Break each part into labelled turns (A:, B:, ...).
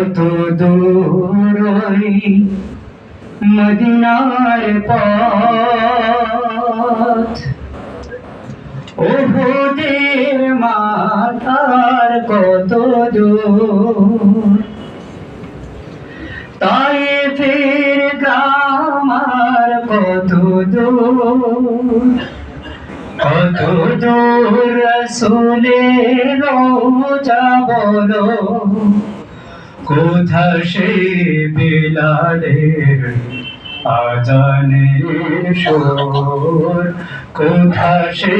A: কত দূর মদিনার পথ। ওহুদের মাথার কত দূর তাই ফের গ্রামার কত দূর কত দূর রসুলের রোজা বলো। কোথা সে বিলালের আজানের সুর কোথা সে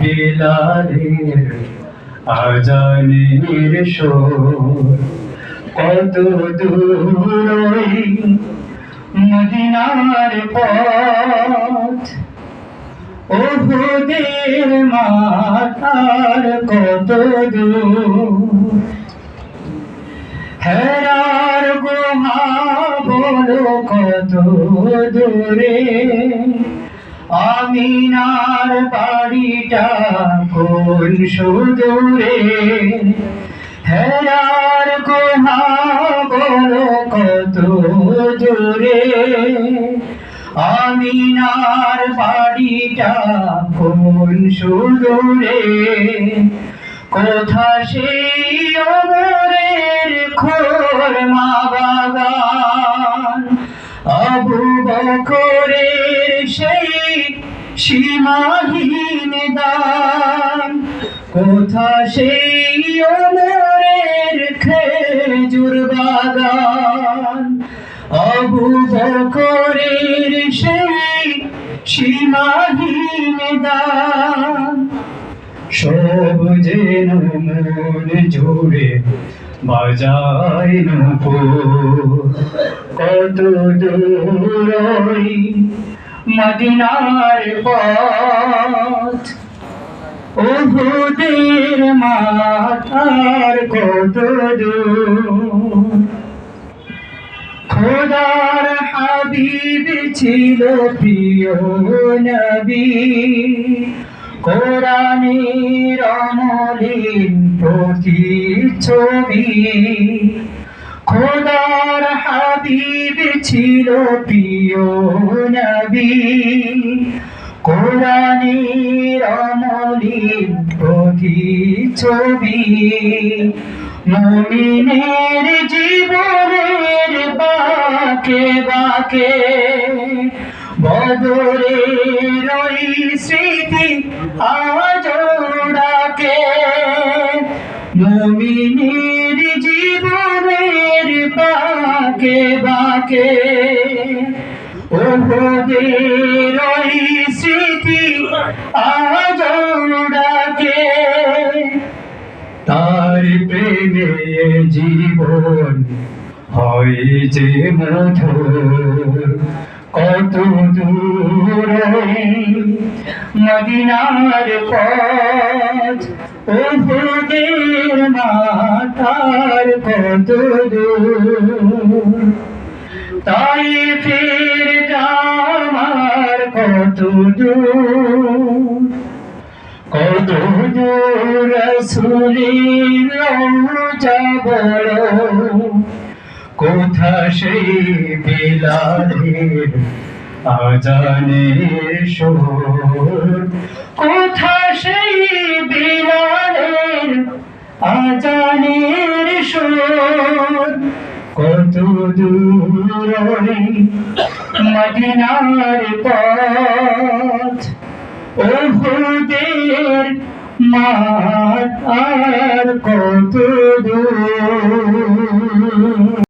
A: বিলালের আজানের সুর কত দূর মদিনার পথ? ওহুদের মাথার কত দূর? দূরে আমিনার বাড়িটা কোন সুদূরে? হেরার গুহা বলো কত দূরে? আমিনার বাড়িটা কোন সুদূরে? কোথা সেই অমরের খোর মা বাগান আবু বকরের সেই সীমাহীন দান। কোথা সেই অমরের খেজুর বাগান? আবু বকরের সেই সীমাহীন দান। সব যেন মন জুড়ে বাজায় কত দূর ওই মদিনার পথ। ওহুদের মাথার কত দূর। খোদার হাবিব ছিল প্রিয় নবী। কোরআনের অমলিন প্রতিচ্ছবি খোদার হাবিব ছিল প্রিয় নবী। কোরআনের অমলিন প্রতিচ্ছবি মুমিনের জীবনের বাকে বাকে বদরের ওই স্মৃতি আজ ডাকে। মুমিনের জীবনের বাকে বাকে। ওদের ওই স্মৃতি আজ ডাকে। তার প্রেমে জীবন হয় যে মধুর। কত দূর মদিনার পথ ওহুদের মাথার কত দূর তাই ফের আমার কত দূর কত দূর সুলীল যাব কোথা সেই বিলালের আজানের সুর কোথা সেই বিলালের আজানের সুর কত দূর মদিনার পথ? ওহুদের মাথার কত